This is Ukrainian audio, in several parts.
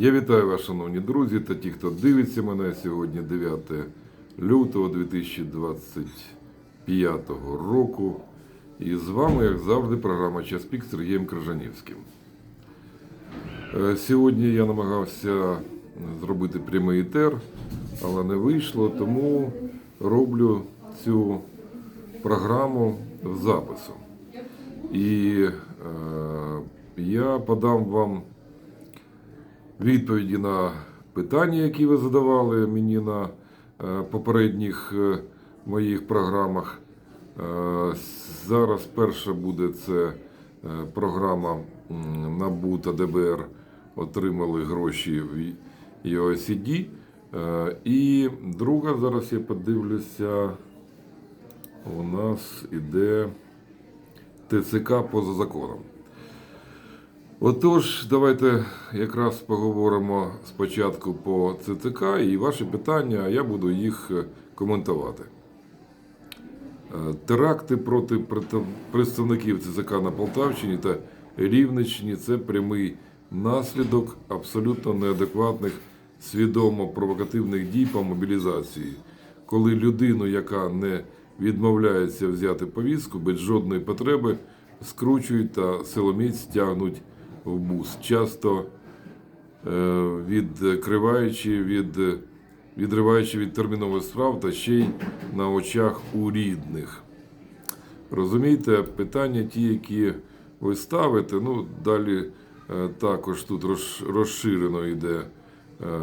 Я вітаю вас, шановні друзі, та ті, хто дивиться мене сьогодні 9 лютого 2025 року. І з вами, як завжди, програма Час Пік з Сергієм Крижанівським. Е, Сьогодні я намагався зробити прямий етер, але не вийшло, тому роблю цю програму запису. І е, я подам вам відповіді на питання, які ви задавали мені на е, попередніх е, моїх програмах. Е, Зараз перша буде це програма НАБУ та ДБР отримали гроші в ЄОСІДі. І друга, зараз я подивлюся, у нас іде ТЦК поза законом. Отож, давайте якраз поговоримо спочатку по ЦЦК і ваші питання, а я буду їх е, коментувати. Е, Теракти проти представників ЦЦК на Полтавщині та Рівненщині це прямий наслідок абсолютно неадекватних свідомо провокативних дій по мобілізації, коли людину, яка не відмовляється взяти повістку без жодної потреби, скручують та силоміць тягнуть в бус, часто е, відкриваючи від відриваючи від термінових справ та ще й на очах у рідних. Розумієте, питання ті, які ви ставите, ну далі е, також тут розширено йде. Е,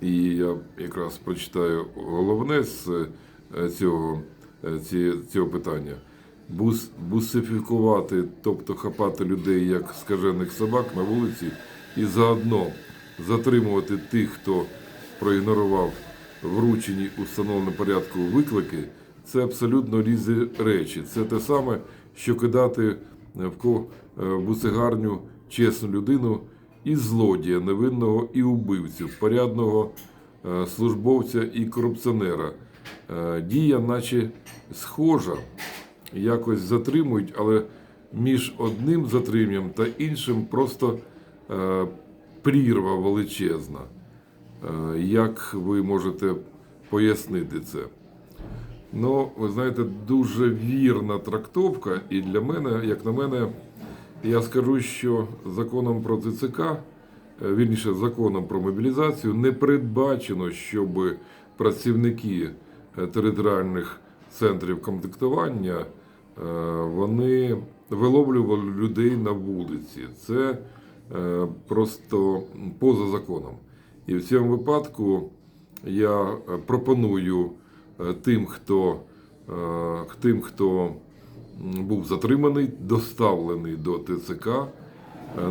І я якраз прочитаю головне з цього, цього питання. Бус, бусифікувати, тобто хапати людей як скажених собак на вулиці, і заодно затримувати тих, хто проігнорував вручені у порядку виклики, це абсолютно різні речі. Це те саме, що кидати в е, чесну людину і злодія, невинного і убивцю, порядного е, службовця і корупціонера. Е, Дія, наче схожа, якось затримують, але між одним затриманням та іншим просто е, прірва величезна. Е, Як ви можете пояснити це? Ну, ви знаєте, дуже вірна трактовка, і для мене, як на мене, я скажу, що законом про ЦЦК, е, вірніше, законом про мобілізацію, не передбачено, щоб працівники е, територіальних центрів комплектування вони виловлювали людей на вулиці. Це е, просто поза законом. І в цьому випадку я е, пропоную е, тим, хто, е, тим, хто був затриманий, доставлений до ТЦК, е,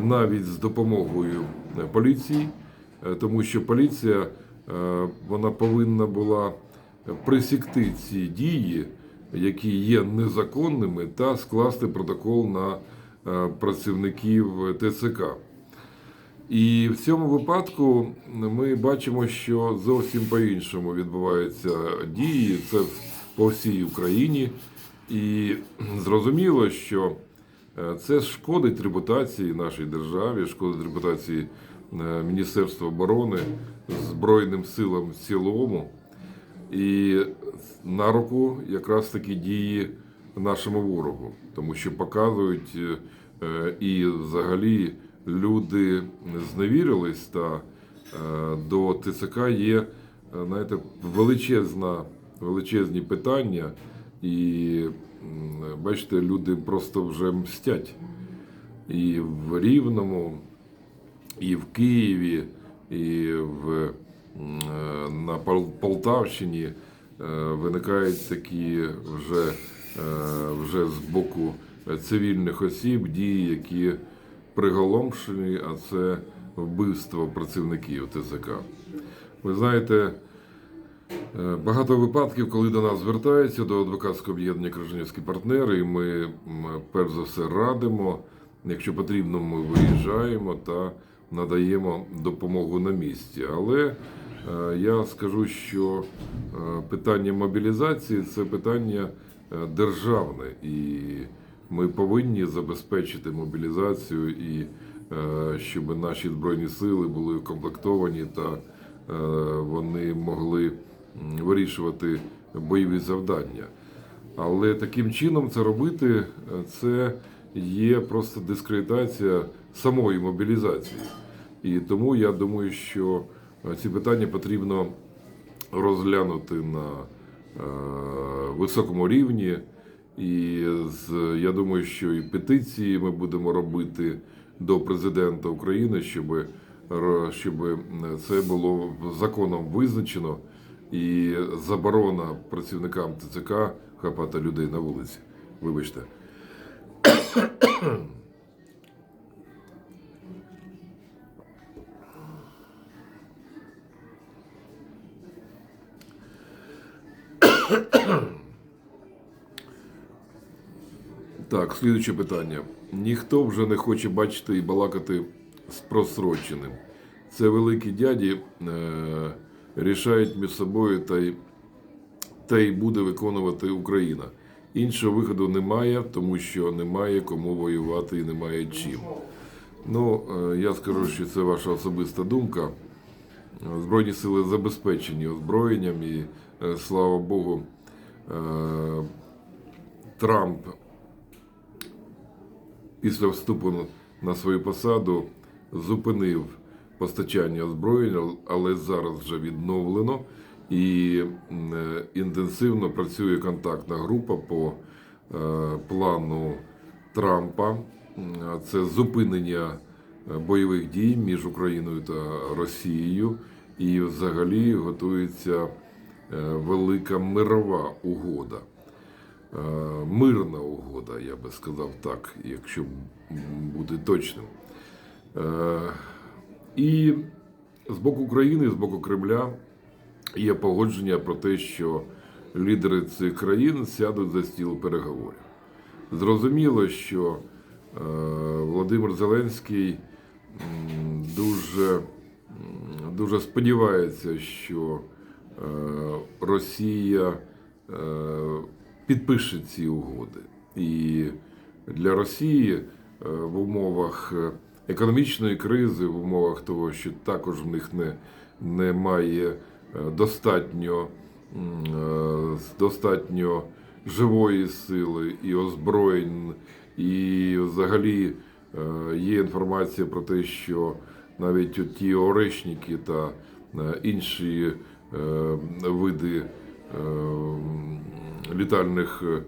навіть з допомогою е, поліції, е, тому що поліція е, вона повинна була присікти ці дії, які є незаконними, та скласти протокол на е, працівників ТЦК. І в цьому випадку ми бачимо, що зовсім по-іншому відбуваються дії. Це по всій Україні. І зрозуміло, що е, це шкодить репутації нашої державі, шкодить репутації е, Міністерства оборони, Збройним силам в цілому. І на руку якраз такі дії нашому ворогу, тому що показують е, і взагалі люди зневірились та е, до ТЦК є знаєте, величезна, величезні питання, і бачите, люди просто вже мстять. І в Рівному, і в Києві, і в, на Полтавщині е, виникають такі вже, е, вже з боку цивільних осіб дії, які приголомшені, а це вбивство працівників ТЦК. Ви знаєте, Е, Багато випадків, коли до нас звертаються до адвокатського об'єднання Крижанівські партнери, і ми перш за все радимо. Якщо потрібно, ми виїжджаємо та надаємо допомогу на місці. Але е, я скажу, що е, питання мобілізації це питання е, державне, і ми повинні забезпечити мобілізацію і щоб наші збройні сили були укомплектовані та вони могли вирішувати бойові завдання. Але таким чином це робити це є просто дискредитація самої мобілізації. І тому я думаю, що е, ці питання потрібно розглянути на е, високому рівні. І я думаю, що і петиції ми будемо робити до президента України, щоб, щоб це було законом визначено і заборона працівникам ТЦК хапати людей на вулиці. Вибачте. Так, слідуюче питання. Ніхто вже не хоче бачити і балакати з просроченим. Це великі дяді е, рішають між собою та й, та й буде виконувати Україна. Іншого виходу немає, тому що немає кому воювати і немає чим. Ну, е, я скажу, що це ваша особиста думка. Збройні сили забезпечені озброєнням, і е, слава Богу, е, Трамп після вступу на свою посаду зупинив постачання озброєння, але зараз вже відновлено і е, інтенсивно працює контактна група по е, плану Трампа. Це зупинення е, бойових дій між Україною та Росією, і взагалі готується велика мирова угода. Е, мирна угода, я би сказав так, якщо бути точним. Е, І з боку України, з боку Кремля є погодження про те, що лідери цих країн сядуть за стіл переговорів. Зрозуміло, що е, Володимир Зеленський дуже, дуже сподівається, що Росія підпише ці угоди. І для Росії е, в умовах е, економічної кризи, в умовах того, що також в них не, немає е, достатньо, достатньо живої сили і озброєнь, і взагалі є інформація про те, що навіть ті орешники та інші види літальних, е,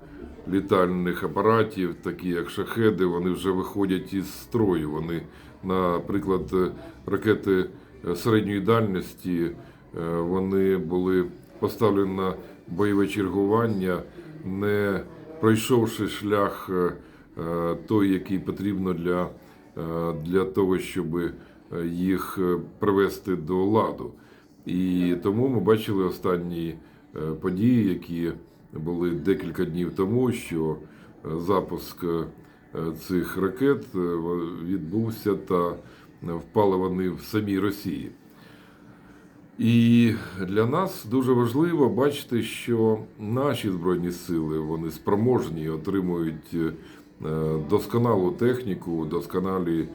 літальних апаратів, такі як шахеди, вони вже виходять із строю. Вони, наприклад, е, ракети е, середньої дальності, вони були поставлені на бойове чергування, не пройшовши шлях той, який потрібно для, для того, щоб їх привести до ладу. І тому ми бачили останні події, які були декілька днів тому, що е, запуск е, цих ракет е, відбувся та впали вони в самій Росії. І для нас дуже важливо бачити, що наші збройні сили вони спроможні, отримують досконалу техніку, досконалі,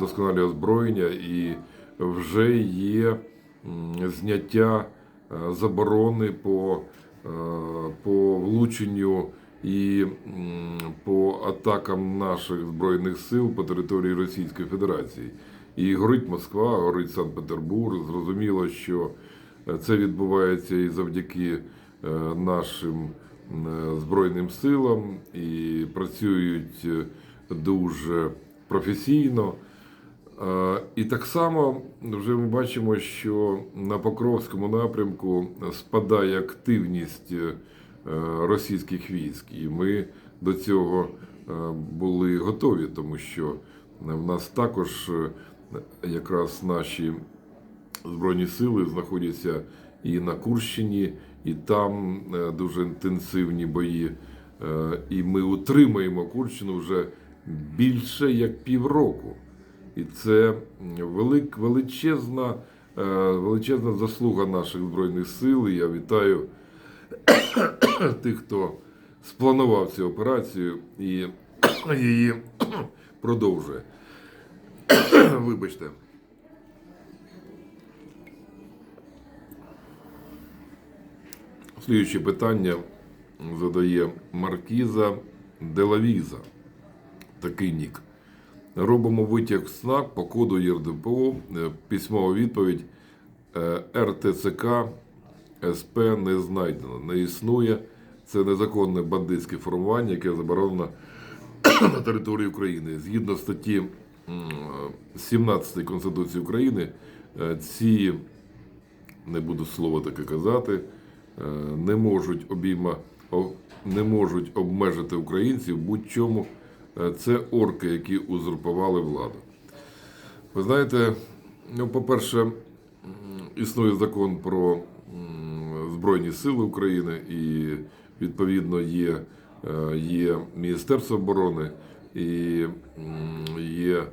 досконалі озброєння, і вже є зняття заборони по, по влученню і по атакам наших збройних сил по території Російської Федерації. І горить Москва, горить Санкт-Петербург. Зрозуміло, що е, це відбувається і завдяки е, нашим збройним силам, і працюють е, дуже професійно. Е, І так само вже ми бачимо, що на Покровському напрямку спадає активність е, російських військ, і ми до цього е, були готові, тому що в нас також якраз наші збройні сили знаходяться і на Курщині, і там дуже інтенсивні бої. І ми утримаємо Курщину вже більше як півроку. І це велик, величезна, е, величезна заслуга наших збройних сил. І я вітаю тих, хто спланував цю операцію і її продовжує. Вибачте. Слідуюче питання задає Маркіза Делавіза. Такий нік. Робимо витяг СНАК по коду ЄРДПО. Е, Письмова відповідь Е, РТЦК СП не знайдено, не існує. Це незаконне бандитське формування, яке заборонено на території України. Згідно статті м, 17 Конституції України, е, ці, не буду слово таке казати, не можуть обійма, не можуть обмежити українців будь-чому. Е, Це орки, які узурпували владу. Ви знаєте, ну, по-перше, існує закон про Збройні Сили України і відповідно є, е, є Міністерство оборони і є е,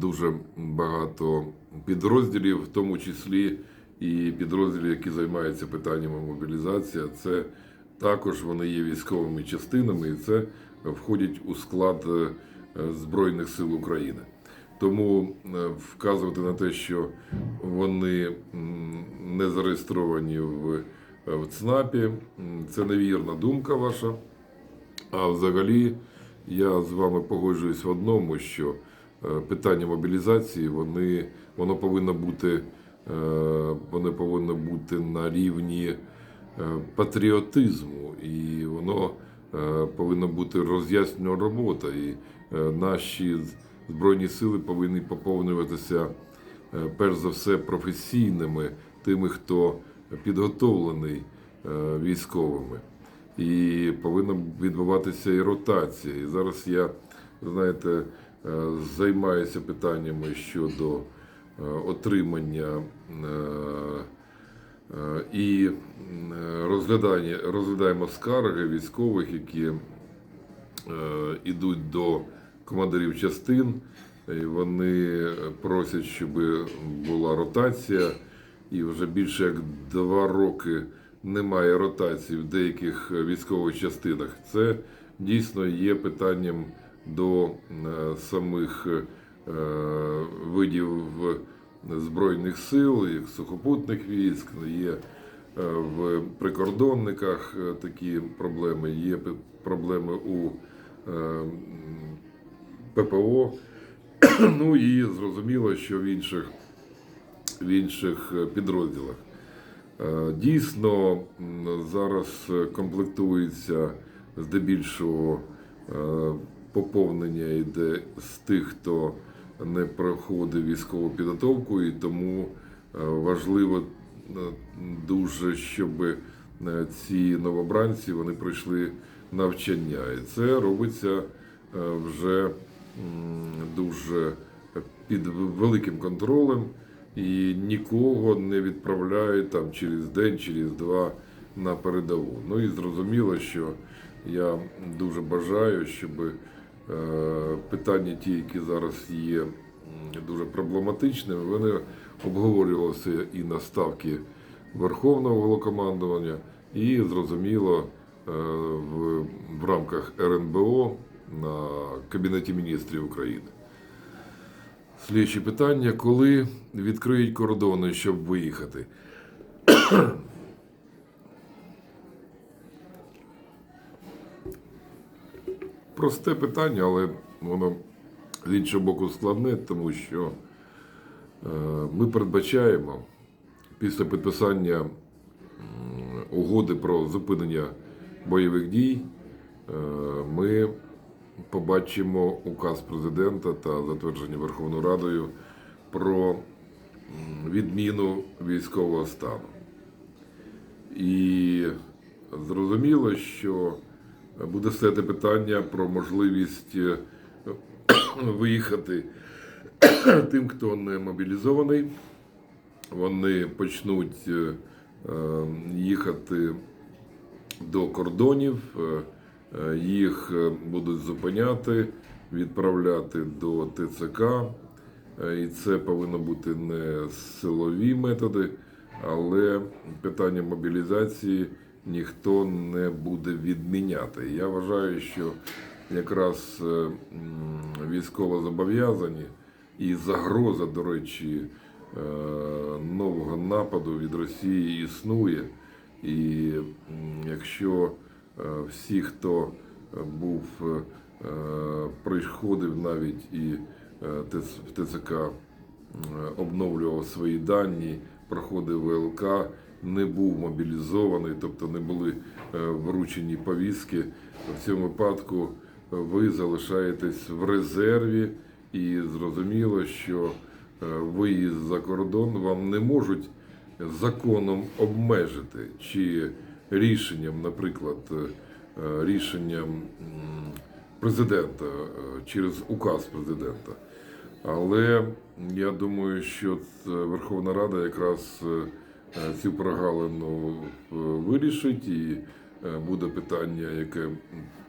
дуже багато підрозділів, в тому числі і підрозділів, які займаються питаннями мобілізації. Це також вони є військовими частинами, і це входять у склад е, Збройних сил України. Тому е, вказувати на те, що вони не зареєстровані в, е, ЦНАПі, це невірна думка ваша. А взагалі, я з вами погоджуюсь в одному, що питання мобілізації вони, воно повинно бути, воно повинно бути на рівні патріотизму, і воно повинна бути роз'яснена робота. І е, наші збройні сили повинні поповнюватися е, перш за все професійними, тими, хто підготовлений е, військовими і повинна відбуватися і ротація. І зараз я, знаєте, е, займаюся питаннями щодо е, отримання е, е, і м, е, розглядаємо скарги військових, які е, ідуть до командирів частин. І вони просять, щоб була ротація, і вже більше як два роки немає ротації в деяких військових частинах. Це дійсно є питанням до е, самих е, видів збройних сил, як сухопутних військ, є е, в прикордонниках е, такі проблеми, є проблеми у е, ППО. Ну і зрозуміло, що в інших, в інших підрозділах. Дійсно, зараз комплектується здебільшого поповнення йде з тих, хто не проходив військову підготовку, і тому е, важливо е, дуже, щоб е, ці новобранці вони пройшли навчання. І це робиться вже дуже під великим контролем і нікого не відправляють там через день, через два на передову. Ну і зрозуміло, що я дуже бажаю, щоб питання, ті, які зараз є дуже проблематичними, вони обговорювалися і на ставки Верховного Голокомандування, і зрозуміло е, в, в рамках РНБО на Кабінеті міністрів України. Слідче питання: коли відкриють кордони, щоб виїхати? Просте питання, але воно з іншого боку складне, тому що е, ми передбачаємо після підписання угоди про зупинення бойових дій, е, ми побачимо указ президента та затвердження Верховною Радою про відміну військового стану. І зрозуміло, що буде стояти питання про можливість е, виїхати тим, хто не мобілізований. Вони почнуть е, е, їхати до кордонів, їх будуть зупиняти, відправляти до ТЦК. І це повинно бути не силові методи, але питання мобілізації ніхто не буде відміняти. Я вважаю, що якраз е, м, військовозобов'язані і загроза, до речі, е, нового нападу від Росії існує. І якщо е, всі, хто був, приходив навіть і в ТЦК обновлював свої дані, проходив ВЛК, не був мобілізований, тобто не були е, вручені повістки. В цьому випадку ви залишаєтесь в резерві, і зрозуміло, що е, виїзд за кордон вам не можуть законом обмежити чи рішенням, наприклад, е, рішенням президента е, через указ президента. Але я думаю, що Верховна Рада якраз е, е, цю прогалину е, вирішить, і е, буде питання, яке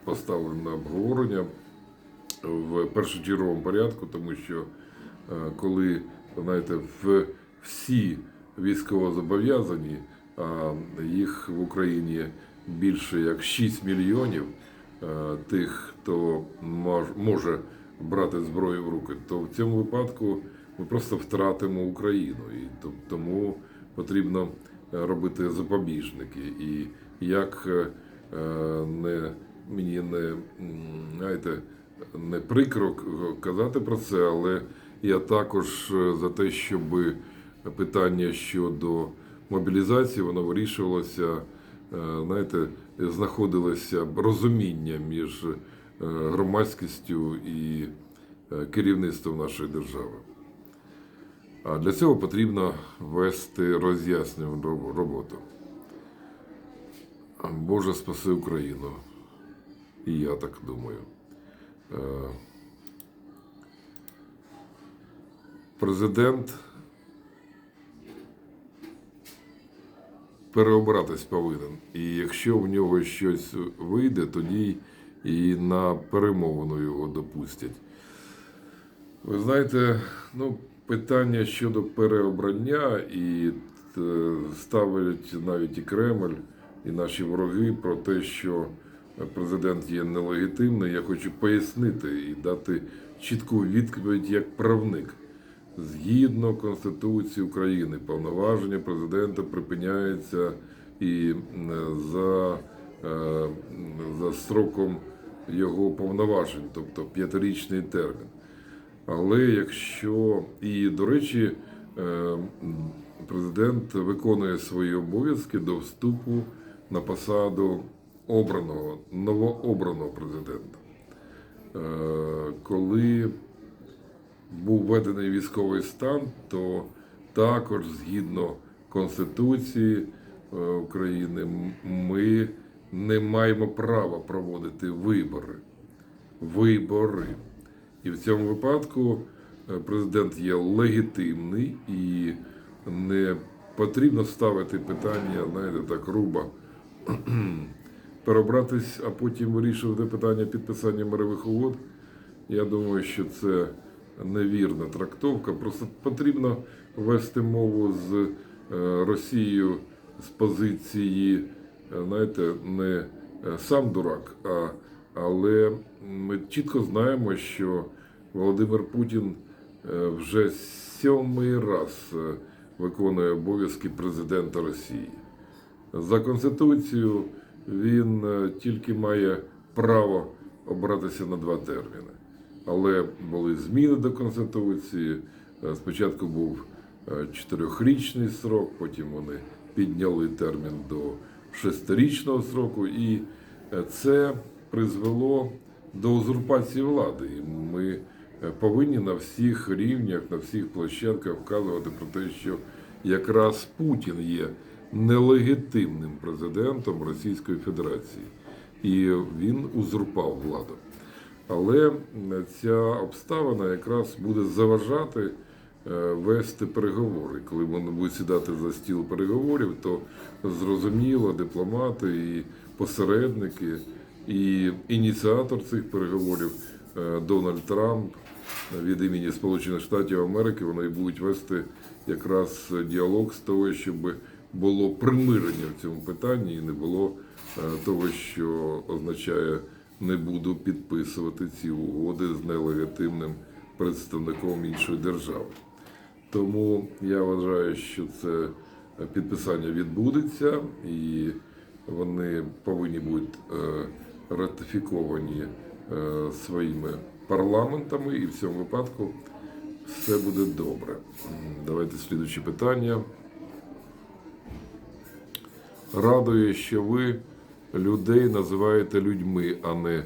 поставлено на обговорення в першочерговому порядку, тому що е, коли знаєте, в всі військовозобов'язані, а їх в Україні більше як 6 мільйонів е, тих, хто мож- може брати зброю в руки, то в цьому випадку ми просто втратимо Україну. І то- тому потрібно е, робити запобіжники. І як е, е, не мені не знаєте, не прикро казати про це, але я також за те, щоб питання щодо мобілізації воно вирішувалося, знаєте, знаходилося розуміння між громадськістю і керівництвом нашої держави. А для цього потрібно вести роз'яснювальну роботу. Боже спаси Україну. І я так думаю. Е, Президент переобратись повинен. І якщо в нього щось вийде, тоді і на перемовину його допустять. Ви знаєте, ну, питання щодо переобрання і е, ставлять навіть і Кремль, і наші вороги про те, що президент є нелегітимний. Я хочу пояснити і дати чітку відповідь як правник. Згідно Конституції України, повноваження президента припиняються і м, за, е, за строком його повноважень, тобто п'ятирічний термін. Але якщо і до речі, е, президент виконує свої обов'язки до вступу на посаду обраного новообраного президента. Е, Коли був введений військовий стан, то також згідно Конституції е, України ми не маємо права проводити вибори. Вибори. І в цьому випадку е, президент є легітимний і не потрібно ставити питання, знаєте, так грубо перебратись, а потім вирішувати питання підписання мирових угод. Я думаю, що це невірна трактовка. Просто потрібно вести мову з е, Росією з позиції, е, знаєте, не сам дурак, а, але ми чітко знаємо, що Володимир Путін е, вже сьомий раз е, виконує обов'язки президента Росії. За Конституцією він е, тільки має право обратися на два терміни. Але були зміни до Конституції. Спочатку був чотирьохрічний срок, потім вони підняли термін до шестирічного сроку, і це призвело до узурпації влади. І ми повинні на всіх рівнях, на всіх площадках вказувати про те, що якраз Путін є нелегітимним президентом Російської Федерації, і він узурпав владу. Але ця обставина якраз буде заважати е, вести переговори. Коли вони будуть сідати за стіл переговорів, то зрозуміло, дипломати і посередники, і ініціатор цих переговорів е, Дональд Трамп від імені Сполучених Штатів Америки вони будуть вести якраз діалог з того, щоб було примирення в цьому питанні і не було е, того, що означає не буду підписувати ці угоди з нелегітимним представником іншої держави. Тому я вважаю, що це підписання відбудеться і вони повинні бути е, ратифіковані е, своїми парламентами, і в цьому випадку все буде добре. Давайте слідучі питання. Радує, що ви людей називаєте людьми, а не е,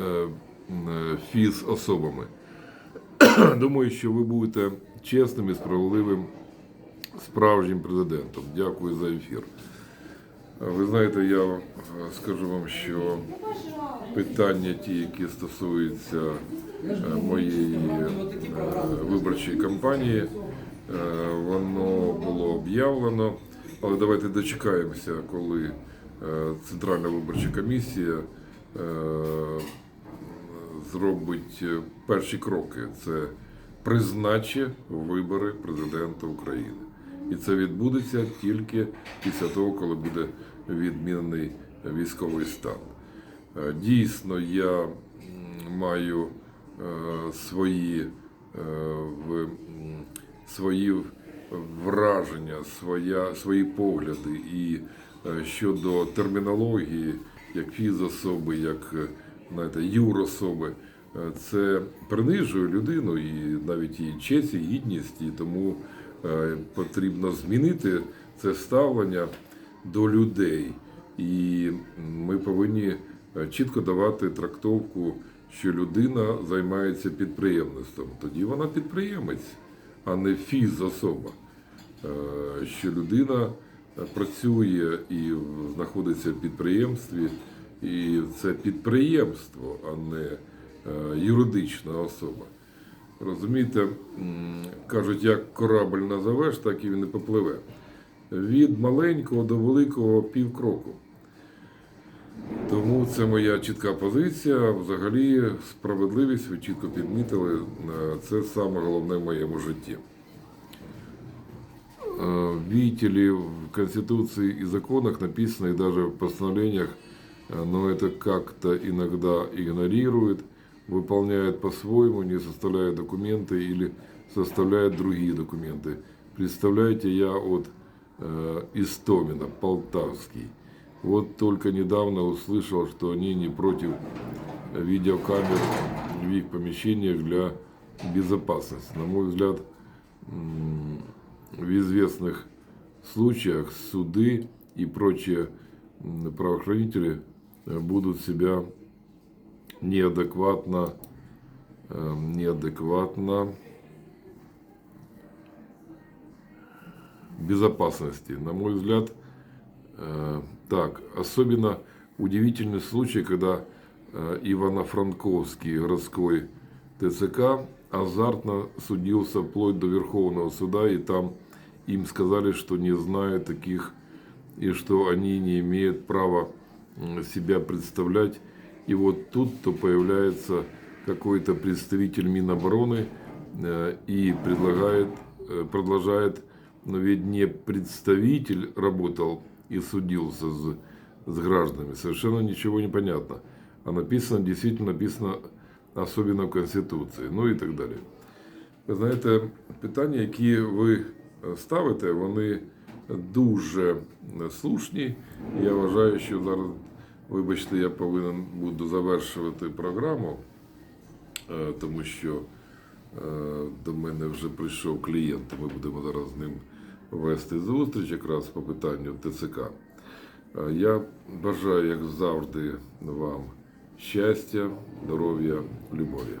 е, фіз-особами. Думаю, що ви будете чесним і справедливим справжнім президентом. Дякую за ефір. Ви знаєте, я е, скажу вам, що питання ті, які стосуються е, моєї е, виборчої кампанії, воно було об'явлено. Але давайте дочекаємося, коли Центральна виборча комісія зробить перші кроки. Це призначить вибори президента України. І це відбудеться тільки після того, коли буде відмінений військовий стан. Е, Дійсно, я маю е, свої, е, свої враження, своя, свої погляди і щодо термінології, як фізособи, як знаєте, юрособи. Це принижує людину і навіть її честь, і гідність, і тому потрібно змінити це ставлення до людей. І ми повинні е, чітко давати трактовку, що людина займається підприємництвом. Тоді вона підприємець, а не фізособа. Е, Що людина е, працює і знаходиться в підприємстві, і це підприємство, а не е, юридична особа. Розумієте, м, кажуть, як корабль назовеш, так і він і попливе. Від маленького до великого півкроку. Тому це моя чітка позиція. Взагалі, справедливість, ви чітко підмітили, е, це саме головне в моєму житті. Э, Видите ли, в Конституции и законах написано, и даже в постановлениях, э, но это как-то иногда игнорирует, выполняет по-своему, не составляет документы или составляет другие документы. Представляете, я от э, Истомина, Полтавский. Вот только недавно услышал, что они не против видеокамер в их помещениях для безопасности. На мой взгляд, в известных случаях суды и прочие правоохранители э, будут себя неадекватно, э, неадекватно безопасности. На мой взгляд, э, так, особенно удивительный случай, когда э, Ивано-Франковский городской ТЦК азартно судился вплоть до Верховного суда, и там им сказали, что не знают таких, и что они не имеют права себя представлять. И вот тут-то появляется какой-то представитель Минобороны э, и предлагает, э, продолжает, но ведь не представитель работал и судился с, с гражданами. Совершенно ничего не понятно. А написано, действительно написано особенно в Конституції, ну і так далі. Ви знаєте, питання, які ви е, ставите, вони дуже е, слушні. Я вважаю, що зараз, вибачте, я повинен буду завершувати програму, е, тому що е, до мене вже прийшов клієнт. Ми будемо зараз з ним вести зустріч якраз по питанню ТЦК. Е, Я бажаю, як завжди, вам щастя, здоров'я, любові.